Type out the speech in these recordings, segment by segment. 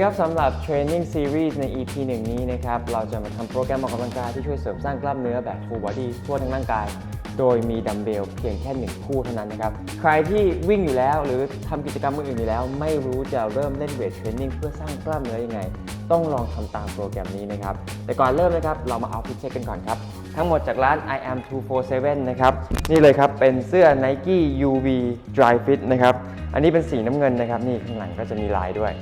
สดีครับสำหรับ Training Series ใน EP หนึ่งนี้นะครับ เราจะมาทำโปรแกรมออกกำลังกายที่ช่วยเสริมสร้างกล้ามเนื้อแบบ Full Body ทั่วทั้งร่างกาย โดยมีดัมเบลเพียงแค่ 1 คู่เท่านั้นนะครับ ใครที่วิ่งอยู่แล้วหรือทำกิจกรรมอื่นอยู่แล้ว ไม่รู้จะเริ่มเล่นเวทเทรนนิ่งเพื่อสร้างกล้ามเนื้อยังไง ต้องลองทำตามโปรแกรมนี้นะครับ แต่ก่อนเริ่มนะครับ เรามาเอาพิเช็คกันก่อนครับ ทั้งหมดจากร้าน I am 247นะครับ นี่เลยครับเป็นเสื้อ Nike UV Dry Fit นะครับ อันนี้เป็นสีน้ำเงินนะครับ นี่ข้างหลังก็จะมีลายด้วย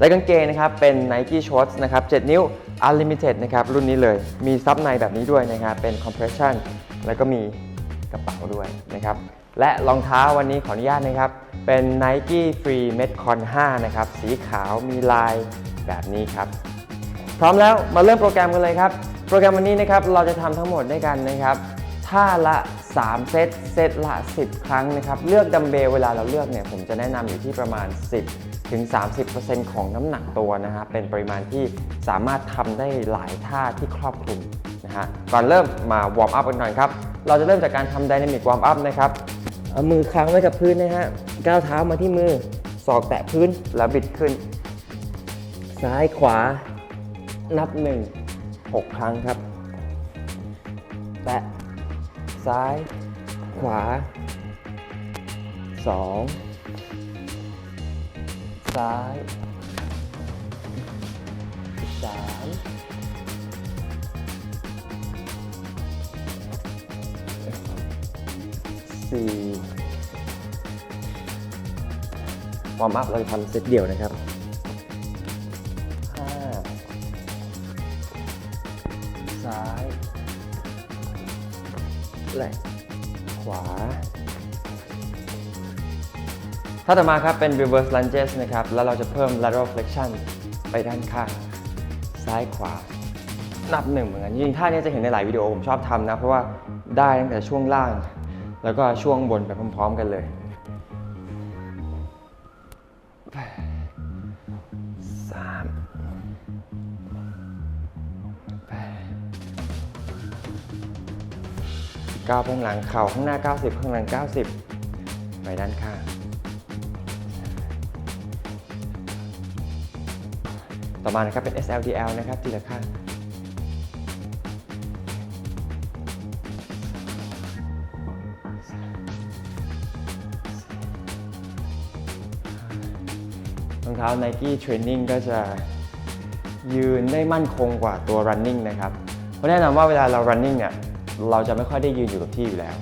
และกางเกงนะครับเป็น Nike Shorts นะครับ 7 นิ้ว Unlimited นะครับรุ่นนี้เลยมีซับในแบบนี้ด้วยนะครับเป็น Compression แล้วก็มีกระเป๋าด้วยนะครับและรองเท้าวันนี้ขออนุญาตนะครับ เป็น Nike Free Metcon 5 นะครับ สีขาวมีลายแบบนี้ครับ พร้อมแล้วมาเริ่มโปรแกรมกันเลยครับ โปรแกรมวันนี้นะครับเราจะทำทั้งหมดด้วยกันนะครับท่าละ 3 เซต เซตละ 10 ครั้งนะครับ เลือกดัมเบลเวลาเราเลือกเนี่ย ผมจะแนะนำอยู่ที่ประมาณ 10 ถึง 30%ของน้ำหนักตัวนะฮะ เป็นปริมาณที่สามารถทำได้หลายท่าที่ครอบคลุมนะฮะ ก่อนเริ่มมาวอร์มอัพกันก่อนครับ เราจะเริ่มจากการทำ Dynamic Warm Up นะครับเอามือค้างไว้กับพื้นนะฮะ ก้าวเท้ามาที่มือ ศอกแตะพื้น แล้วบิดขึ้น ซ้ายขวา นับ 1 6 ครั้งครับ แตะ ซ้าย ขวา 2 ซ้าย3 4วอร์มอัพเราจะทำเซตเดียวนะครับ และขวาถ้าต่อมาครับเป็น reverse lunges นะครับ แล้วเราจะเพิ่ม lateral flexion ไปด้านข้าง ซ้ายขวา นับหนึ่งเหมือนกันจริงๆท่านี้จะเห็นในหลายวิดีโอผมชอบทำนะ เพราะว่าได้ตั้งแต่ช่วงล่าง แล้วก็ช่วงบนไปพร้อม ๆ กันเลย ก้าวไปข้างหลังเข่าข้างหน้า 90 ข้างหลัง 90 ไปด้านข้าง ต่อมานะครับเป็น SLDL นะครับทีละข้างรองเท้า Nike Training ก็จะยืนได้มั่นคงกว่าตัว running นะครับ เพราะแน่นอนว่าเวลาเรา running เนี่ย เราจะไม่ค่อยได้ยืนอยู่กับที่อยู่แล้ว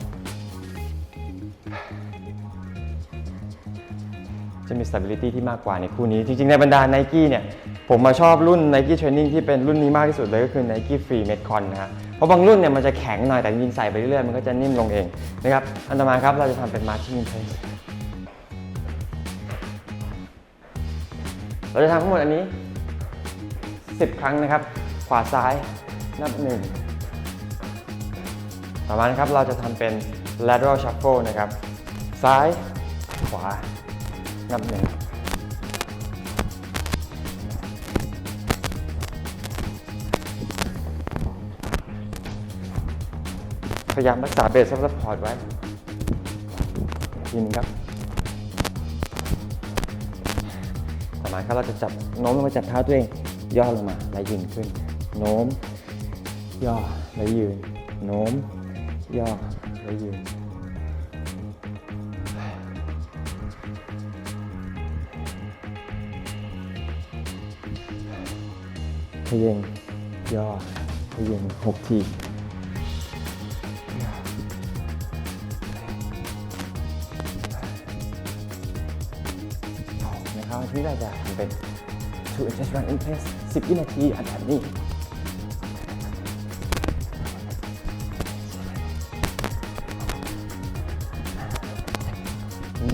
จะมี stability ที่มากกว่าในคู่นี้ จริงๆ ในบรรดา Nike เนี่ย ผมมาชอบรุ่น Nike Training ที่เป็นรุ่นนี้มากที่สุดเลยก็คือ Nike Free Metcon นะฮะ เพราะบางรุ่นเนี่ยมันจะแข็งหน่อยแต่จริงใส่ไปเรื่อยๆ มันก็จะนิ่มลงเองนะครับ อันต่อมาครับเราจะทำเป็น marching in place เราจะทำทั้งหมดอันนี้ 10 ครั้งนะครับ ขวาซ้ายนับ 1 ต่อมานะครับเราจะทำเป็น lateral shuffle นะครับ ซ้ายขวา นับ1พยายามรักษาเบสซัพพอร์ตไว้ทีนึงครับ ต่อมาครับเราจะจับโน้มลงมาจับเท้าตัวเอง ย่อลงมา แล้วยืนขึ้น โน้ม ย่อ แล้วยืน โน้ม ย่อแล้ยืนขยิงย่อขยิงหกทีนะครับที่เราจะทำเป็น two inches run in place 10วินาทีอันแบบนี้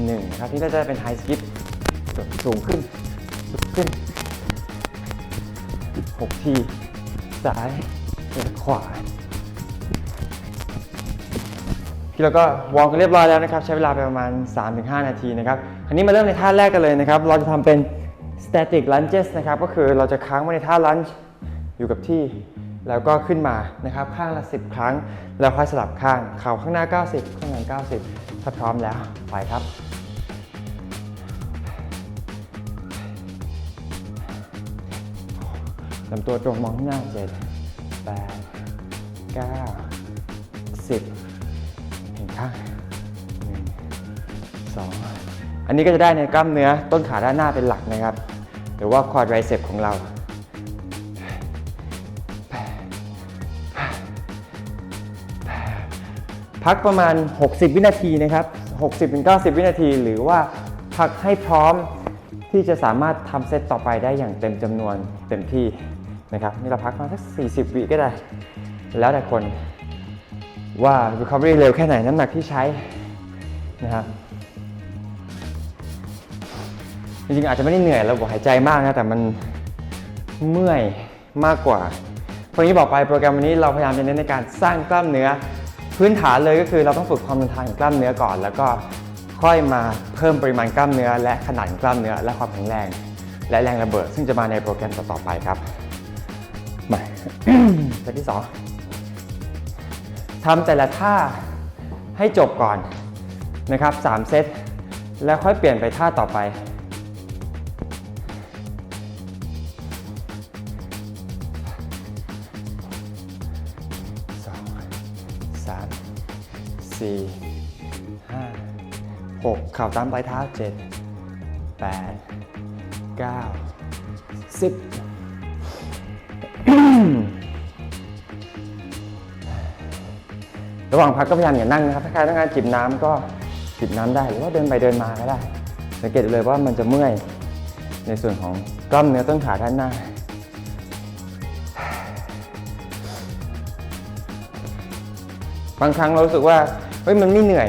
หนึ่งครับที่เราจะเป็น high skip สูงขึ้นสูงขึ้น6ทีซ้ายและขวาที่เราก็วอร์มกันเรียบร้อยแล้วนะครับ ใช้เวลาไปประมาณ 3-5 นาทีนะครับคราวนี้มาเริ่มในท่าแรกกันเลยนะครับ เราจะทำเป็น static lunges นะครับ ก็คือเราจะค้างไว้ในท่า lunge อยู่กับที่ แล้วก็ขึ้นมานะครับ ข้างละ 10 ครั้ง แล้วค่อยสลับข้าง เข่าข้างหน้า 90 ข้างหลัง90 ถ้าพร้อมแล้ว ไปครับ ลำตัวตรงมองข้างหน้าเจ็ดแปดเก้าสิบเห็นข้างหนึ่งสองอันนี้ก็จะได้ในกล้ามเนื้อต้นขาด้านหน้าเป็นหลักนะครับ หรือว่าควอดไรเซปของเราพักประมาณ 60 วินาทีนะครับ 60-90 วินาที หรือว่าพักให้พร้อม ที่จะสามารถทำเซตต่อไปได้อย่างเต็มจำนวนเต็มที่นะครับนี่เราพักมาสัก 40 วิก็ได้ แล้วแต่คนว่า recovery เร็วแค่ไหนน้ำหนักที่ใช้นะครับจริงๆอาจจะไม่ได้เหนื่อยระบบหายใจมากนะแต่มันเมื่อยมากกว่าเพราะนี้บอกไปโปรแกรมวันนี้เราพยายามจะเน้นในการสร้างกล้ามเนื้อ พื้นฐานเลยก็คือเราต้องฝึกความทนทานของกล้ามเนื้อก่อน แล้วก็ ค่อยมาเพิ่มปริมาณกล้ามเนื้อ และขนาดของกล้ามเนื้อและความแข็งแรง และแรงระเบิด ซึ่งจะมาในโปรแกรมต่อๆไปครับมาเซตที่สองทำแต่ละท่าให้จบก่อนนะครับ3เซตแล้วค่อยเปลี่ยนไปท่าต่อไป สองสามสี่ 6 ข่าวตามปลายเท้า 7 8 9 10ระหว่างพักก็พยายามอย่านั่งนะครับ ถ้าใครต้องการจิบน้ำก็จิบน้ำได้ หรือว่าเดินไปเดินมาก็ได้ สังเกตเลยว่ามันจะเมื่อยในส่วนของกล้ามเนื้อต้นขาด้านหน้า บางครั้งเราสึกว่าเฮ้ยมันไม่เหนื่อย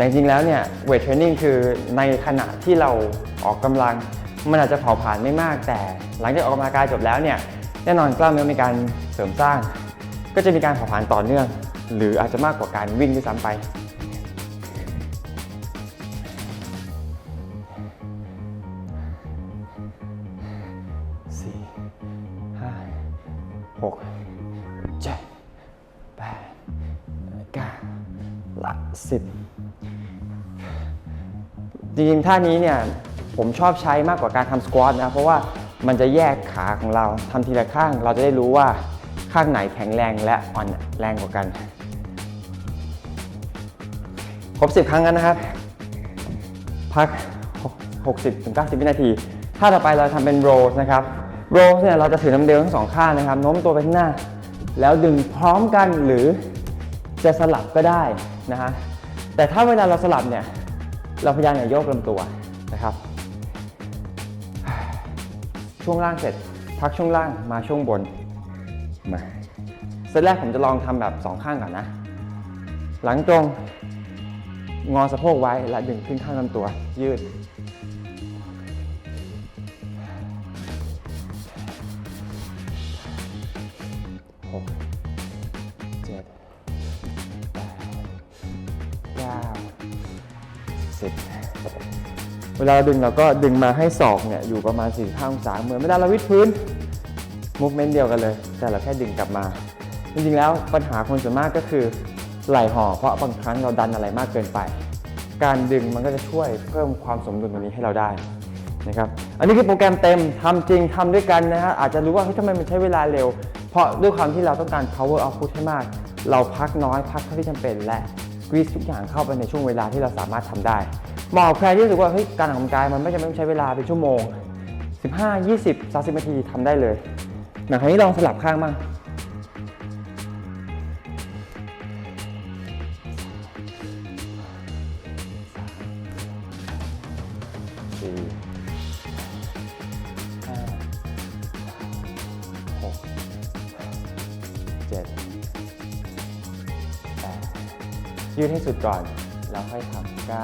แต่จริงแล้วเนี่ยเวทเทรนนิ่งคือในขณะที่เราออกกำลัง มันอาจจะเผาผลาญไม่มาก แต่หลังจากออกกำลังกายจบแล้วเนี่ยแน่นอนกล้ามเนื้อมีการเสริมสร้าง ก็จะมีการเผาผลาญต่อเนื่อง หรืออาจจะมากกว่าการวิ่งด้วยซ้ำไปสี่ห้าหกเจ็ดแปดเก้าละสิบ ริงๆท่านี้เนี่ยผมชอบใช้มากกว่าการทำสควอตนะเพราะว่ามันจะแยกขาของเราทำทีละข้าง เราจะได้รู้ว่าข้างไหนแข็งแรงและอ่อนแรงกว่ากัน ครบ 10 ครั้งกันนะครับ พัก 60ถึง90 วินาที ถ้าต่อไปเราทำเป็นโรสนะครับโรสเนี่ยเราจะถือน้ำเดลทั้งสองข้างนะครับโน้มตัวไปข้างหน้า แล้วดึงพร้อมกันหรือจะสลับก็ได้นะฮะแต่ถ้าเวลาเราสลับเนี่ย เราพยายามอย่าโยกลำตัวนะครับ ช่วงล่างเสร็จพักช่วงล่างมาช่วงบนมาเซตแรกผมจะลองทำแบบสองข้างก่อนนะ หลังตรงงอสะโพกไว้และดึงขึ้นข้างลำตัวยืด เวลาเราดึงเราก็ดึงมาให้ศอกเนี่ยอยู่ประมาณ45องศาเหมือนเวลาเราวิดพื้นมูฟเมนต์เดียวกันเลย แต่เราแค่ดึงกลับมา จริงๆแล้วปัญหาคนส่วนมากก็คือไหล่ห่อเพราะบางครั้งเราดันอะไรมากเกินไป การดึงมันก็จะช่วยเพิ่มความสมดุลตรงนี้ให้เราได้นะครับอันนี้คือโปรแกรมเต็มทำจริงทำด้วยกันนะฮะอาจจะรู้ว่าเฮ้ยทำไมมันใช้เวลาเร็ว เพราะด้วยความที่เราต้องการ power output ให้มาก เราพักน้อยพักเท่าที่จำเป็นและ squeeze ทุกอย่างเข้าไปในช่วงเวลาที่เราสามารถทำได้ เหมาะกับใครที่รู้สึกว่าเฮ้ยการออกกำลังกายมันไม่จำเป็นต้องใช้เวลาเป็นชั่วโมง 15 20 30นาทีทำได้เลยหนังคราวนี้ลองสลับข้างบ้างสี่ห้าหกเจ็ดแปดยืดให้สุดก่อน แล้วค่อยทำก้า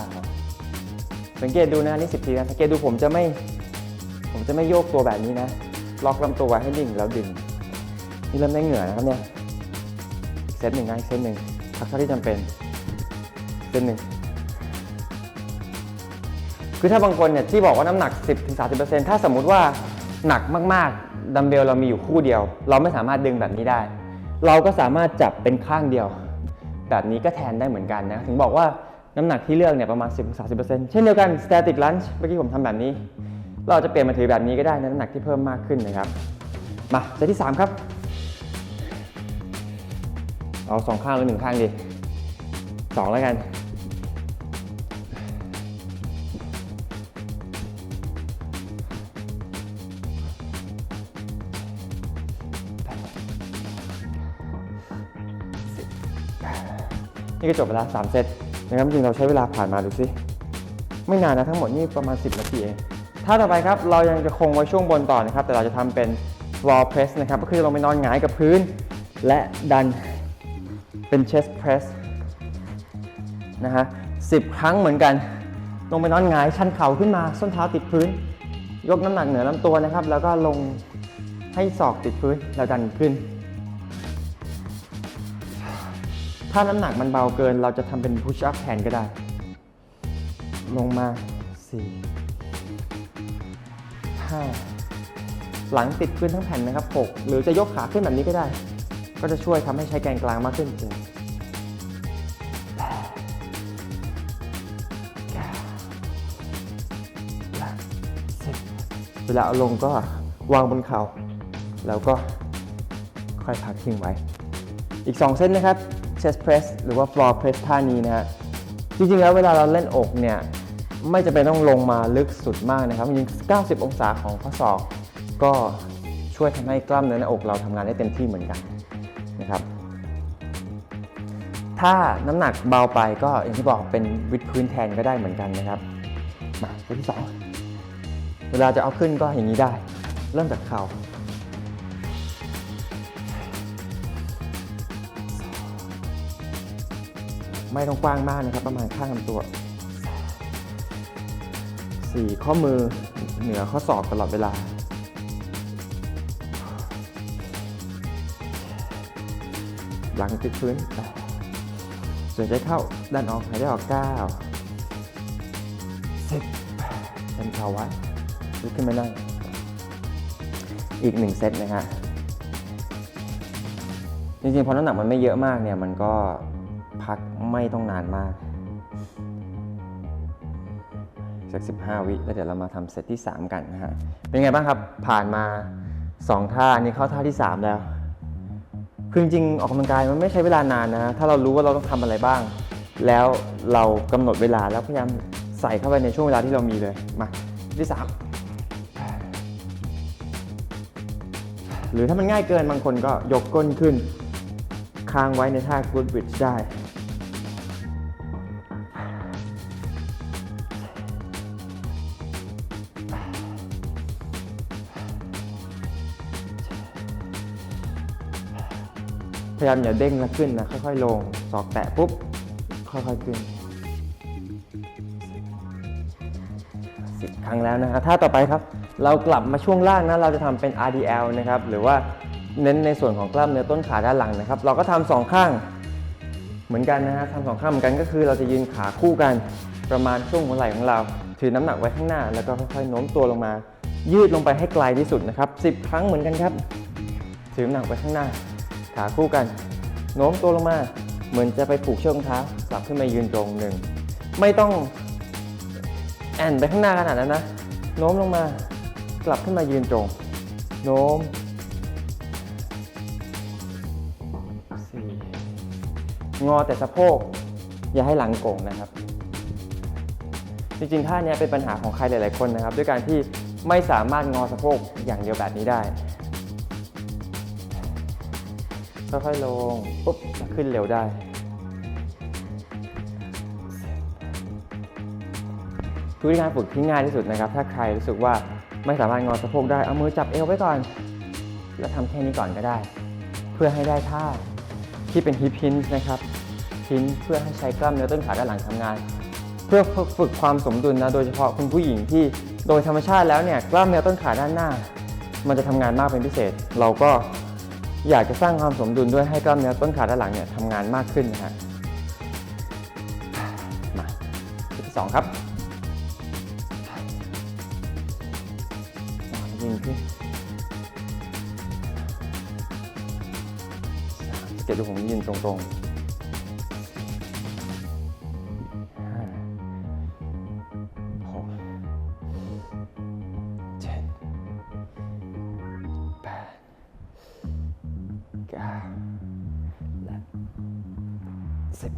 สังเกตดูนะนี่สิบทีนะสังเกตดูผมจะไม่ ผมจะไม่โยกตัวแบบนี้นะ ล็อกลำตัวไว้ให้ดิ่งแล้วดึง นี่เริ่มได้เหงื่อนะครับเนี่ยเซตหนึ่งนะเซตหนึ่งพักเท่าที่จำเป็นเซตหนึ่งคือถ้าบางคนเนี่ยที่บอกว่าน้ำหนัก 10-30%ถ้าสมมุติว่าหนักมากๆดัมเบลเรามีอยู่คู่เดียว เราไม่สามารถดึงแบบนี้ได้ เราก็สามารถจับเป็นข้างเดียว แบบนี้ก็แทนได้เหมือนกันนะ ถึงบอกว่า น้ำหนักที่เลือกเนี่ยประมาณ 10-30%เช่นเดียวกัน static lunge เมื่อกี้ผมทำแบบนี้ เราจะเปลี่ยนมาถือแบบนี้ก็ได้น้ำหนักที่เพิ่มมากขึ้นนะครับ มาเซตที่ 3 ครับ เอาสองข้างหรือหนึ่งข้างดีสองแล้วกัน นี่ก็จบไปแล้ว3เซต นะครับจริงเราใช้เวลาผ่านมาดูสิไม่นานนะทั้งหมดนี่ประมาณ 10 นาทีเองท่าต่อไปครับเรายังจะคงไว้ช่วงบนต่อนะครับ แต่เราจะทำเป็น floor press นะครับ ก็คือลงไปนอนหงายกับพื้น และดันเป็น chest press นะฮะ10ครั้งเหมือนกัน ลงไปนอนหงายชันเข่าขึ้นมา ส้นเท้าติดพื้น ยกน้ำหนักเหนือลำตัวนะครับ แล้วก็ลงให้ศอกติดพื้นแล้วดันขึ้น ถ้าน้ำหนักมันเบาเกิน เราจะทำเป็น push up แทนก็ได้ ลงมา 4 5 หลังติดพื้นทั้งแผ่นนะครับ 6 หรือจะยกขาขึ้นแบบนี้ก็ได้ ก็จะช่วยทำให้ใช้แกนกลางมากขึ้นจริงเวลาเอาลงก็วางบนเข่าแล้วก็ค่อยพักทิ้งไว้ อีก 2 เส้นนะครับ chest press หรือว่า floor press ท่านี้นะฮะจริงๆแล้วเวลาเราเล่นอกเนี่ยไม่จำเป็นต้องลงมาลึกสุดมากนะครับจริงๆ90 องศาของข้อศอก ก็ช่วยทำให้กล้ามเนื้อหน้าอกเราทำงานได้เต็มที่เหมือนกันนะครับ ถ้าน้ำหนักเบาไปก็อย่างที่บอกเป็นวิดพื้นแทนก็ได้เหมือนกันนะครับ มาตัวที่สองเวลาจะเอาขึ้นก็อย่างนี้ได้ เริ่มจากเข่า ไม่ต้องกว้างมากนะครับ ประมาณข้างลำตัว 4 ข้อมือเหนือข้อศอกตลอดเวลา หลังติดพื้นส่วนใจเข้าดันออกหายใจออก 9 10เป็นเข่าไว้ลุกขึ้นมานั่งอีกหนึ่งเซตนะฮะจริงๆ พอน้ำหนักมันไม่เยอะมากเนี่ย มันก็ พักไม่ต้องนานมากสัก15 วิแล้วเดี๋ยวเรามาทำเซตที่ 3 กันนะฮะ เป็นไงบ้างครับ ผ่านมา 2 ท่านนี้เข้าท่าที่ 3 แล้ว คือจริงๆออกกำลังกายมันไม่ใช้เวลานานนะ ถ้าเรารู้ว่าเราต้องทำอะไรบ้าง แล้วเรากำหนดเวลาแล้วพยายามใส่เข้าไปในช่วงเวลาที่เรามีเลย มาที่ 3 หรือถ้ามันง่ายเกินบางคนก็ยกก้นขึ้น ค้างไว้ในท่า good bridge ได้ พยายามอย่าเด้งแล้วขึ้นนะค่อยๆลงศอกแตะปุ๊บค่อยๆขึ้นสิบครั้งแล้วนะฮะท่าต่อไปครับ เรากลับมาช่วงล่างนะเราจะทำเป็น RDL นะครับหรือว่าเน้นในส่วนของกล้ามเนื้อต้นขาด้านหลังนะครับ เราก็ทำสองข้างเหมือนกันนะฮะทำสองข้างเหมือนกันก็คือเราจะยืนขาคู่กันประมาณช่วงหัวไหล่ของเรา ถือน้ำหนักไว้ข้างหน้า แล้วก็ค่อยๆโน้มตัวลงมา ยืดลงไปให้ไกลที่สุดนะครับ10 ครั้งเหมือนกันครับ ถือน้ำหนักไว้ข้างหน้า ขาคู่กัน โน้มตัวลงมา เหมือนจะไปผูกเชือกรองเท้ากลับขึ้นมายืนตรงหนึ่ง ไม่ต้องแอนไปข้างหน้าขนาดนั้นนะ โน้มลงมากลับขึ้นมายืนตรง โน้มงอแต่สะโพก อย่าให้หลังโก่งนะครับ จริงๆท่านี้เป็นปัญหาของใครหลายๆคนนะครับ ด้วยการที่ไม่สามารถงอสะโพกอย่างเดียวแบบนี้ได้ ค่อยๆลงปุ๊บขึ้นเร็วได้ วิธีการฝึกที่ง่ายที่สุดนะครับ ถ้าใครรู้สึกว่าไม่สามารถงอสะโพกได้ เอามือจับเอวไว้ก่อน แล้วทำแค่นี้ก่อนก็ได้ เพื่อให้ได้ท่าที่เป็นฮิปฮินส์นะครับฮินเพื่อให้ใช้กล้ามเนื้อต้นขาด้านหลังทำงาน เพื่อฝึกความสมดุลนะโดยเฉพาะคุณผู้หญิงที่โดยธรรมชาติแล้วเนี่ยกล้ามเนื้อต้นขาด้านหน้า มันจะทำงานมากเป็นพิเศษ เราก็ อยากจะสร้างความสมดุลด้วยให้กล้ามเนื้อต้นขาด้านหลังเนี่ยทำงานมากขึ้นนะฮะมาที่สองครับยิงขึ้นสเก็บดูผมยืนตรงๆ ก้าและสิบ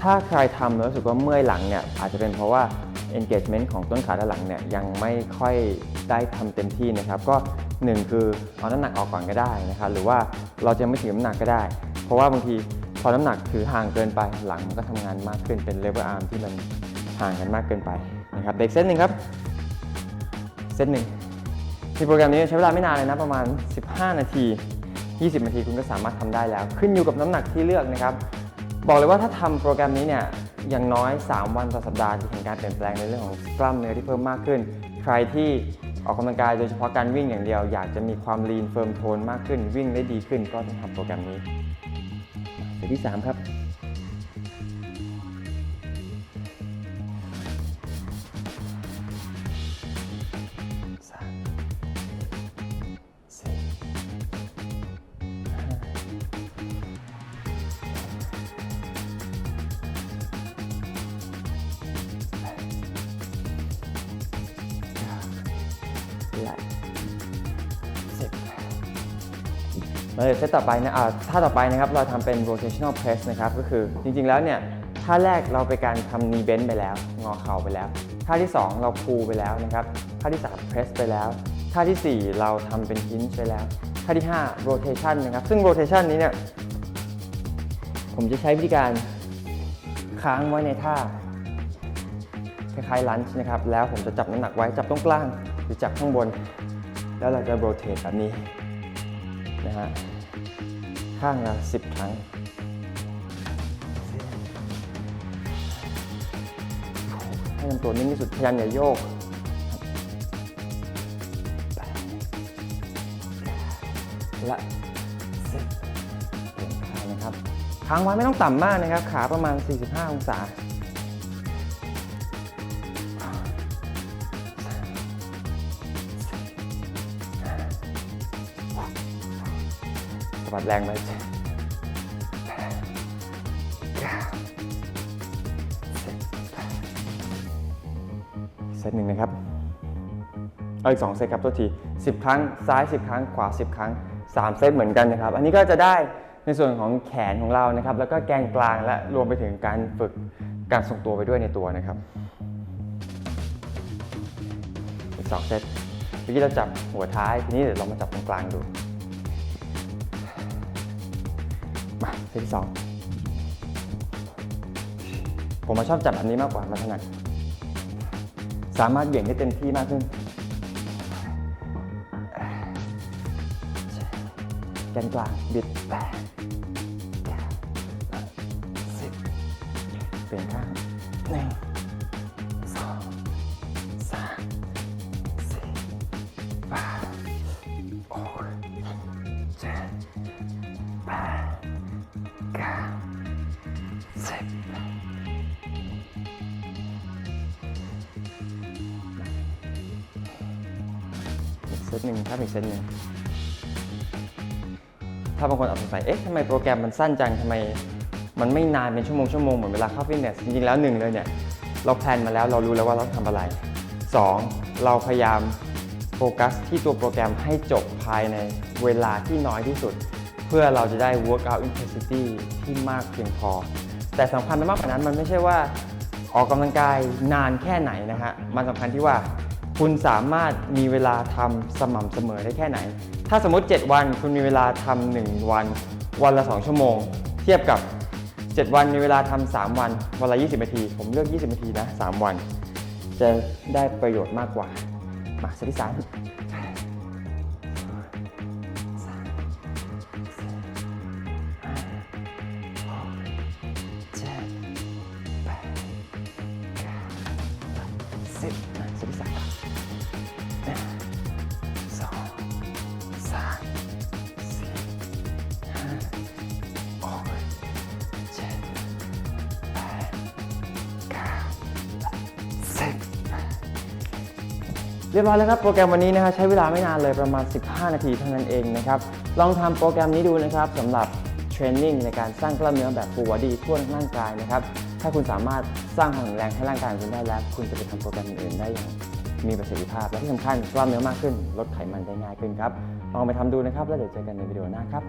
ถ้าใครทำแล้วรู้สึกว่าเมื่อยหลังเนี่ยอาจจะเป็นเพราะว่า engagement ของต้นขาด้านหลังเนี่ยยังไม่ค่อยได้ทำเต็มที่นะครับ ก็หนึ่งคือเอาน้ำหนักออกก่อนก็ได้นะครับหรือว่าเราจะไม่ถือน้ำหนักก็ได้ เพราะว่าบางทีพอน้ำหนักถือห่างเกินไปหลังมันก็ทำงานมากขึ้นเป็น lever arm ที่มันห่างกันมากเกินไปนะครับเด็กเซตหนึ่งครับเซตหนึ่ง ที่โปรแกรมนี้ใช้เวลาไม่นานเลยนะประมาณ 15 นาที 20 นาทีคุณก็สามารถทำได้แล้ว ขึ้นอยู่กับน้ำหนักที่เลือกนะครับ บอกเลยว่าถ้าทำโปรแกรมนี้เนี่ยอย่างน้อย 3 วันต่อสัปดาห์จะเห็นการเปลี่ยนแปลงในเรื่องของกล้ามเนื้อที่เพิ่มมากขึ้น ใครที่ออกกำลังกายโดยเฉพาะการวิ่งอย่างเดียว อยากจะมีความลีนเฟิร์มโทนมากขึ้น วิ่งได้ดีขึ้นก็ต้องทำโปรแกรมนี้เซตที่ 3 ครับ มาเลยเซตต่อไปนะอ่าท่าต่อไปนะครับเราทำเป็น rotational press นะครับก็คือจริงๆแล้วเนี่ยท่าแรกเราไปการทำ knee bend ไปแล้ว งอเข่าไปแล้ว ท่าที่ 2 เราพูไปแล้วนะครับท่าที่ 3 press ไปแล้ว ท่าทีสี่ 4 เราทำเป็น hinge ไปแล้ว ท่าที่ 5 rotation นะครับซึ่ง rotation นี้เนี่ยผมจะใช้วิธีการค้างไว้ในท่าคล้ายๆลันช์นะครับแล้วผมจะจับน้ำหนักไว้จับตรงกลางหรือจับข้างบน แล้วเราจะโรเตทแบบนี้ นะฮะข้างละ10 ครั้ง ให้ลำตัวนิ่งที่สุดพยายามอย่าโยกและสิบเปลี่ยนขานะครับค้างไว้ไม่ต้องต่ำมากนะครับ ขาประมาณ 45 องศา แรงไปเจ็ดแปดเซตหนึ่งนะครับ เอาอีก2เซตครับตัวที10ครั้ง ซ้าย10ครั้ง ขวา10ครั้ง3เซตเหมือนกันนะครับ อันนี้ก็จะได้ในส่วนของแขนของเรานะครับ แล้วก็แกนกลางและรวมไปถึงการฝึกการทรงตัวไปด้วยในตัวนะครับ อีก2เซตเมื่อกี้เราจับหัวท้าย ทีนี้เดี๋ยวเรามาจับตรงกลางดู มาเซตสองผมมาชอบจับแบบนี้มากกว่ามาถนัดสามารถเหวี่ยงได้เต็มที่มากขึ้นแกนกลางบิดแป เซตหนึ่งครับอีกเซตหนึ่งถ้าบางคนอาจสงสัยเอ๊ะทำไมโปรแกรมมันสั้นจังทำไมมันไม่นานเป็นชั่วโมงชั่วโมงเหมือนเวลาเข้าฟิตเนสจริงๆแล้วหนึ่งเลยเนี่ยเราแพลนมาแล้วเรารู้แล้วว่าเราทำอะไร 2. เราพยายามโฟกัสที่ตัวโปรแกรมให้จบภายในเวลาที่น้อยที่สุด เพื่อเราจะได้ workout intensity ที่มากเพียงพอ แต่สำคัญไปมากกว่านั้นมันไม่ใช่ว่าออกกำลังกายนานแค่ไหนนะฮะมันสำคัญที่ว่า คุณสามารถมีเวลาทำสม่ำเสมอได้แค่ไหน ถ้าสมมติ 7 วันคุณมีเวลาทำ1วัน วันละ 2 ชั่วโมง เทียบกับ 7 วันมีเวลาทำ3วัน วันละ 20 นาที ผมเลือก 20 นาทีนะ 3 วัน จะได้ประโยชน์มากกว่า มาเซตที่สามเจ็ดแปดเก้าสิบมาเซตที่สาม รียบร้อยแล้วครับโปรแกรมวันนี้นะครับใช้เวลาไม่นานเลยประมาณ 15 นาทีเท่านั้นเองนะครับลองทำโปรแกรมนี้ดูนะครับสำหรับเทรนนิ่งในการสร้างกล้ามเนื้อแบบ full body ทั่วทั้งร่างกายนะครับถ้าคุณสามารถสร้างความแข็งแรงให้ร่างกายของคุณได้แล้ว คุณจะไปทำโปรแกรมอื่นๆได้อย่างมีประสิทธิภาพ และที่สำคัญกล้ามเนื้อมากขึ้น ลดไขมันได้ง่ายขึ้นครับลองไปทำดูนะครับแล้วเดี๋ยวเจอกันในวิดีโอหน้าครับ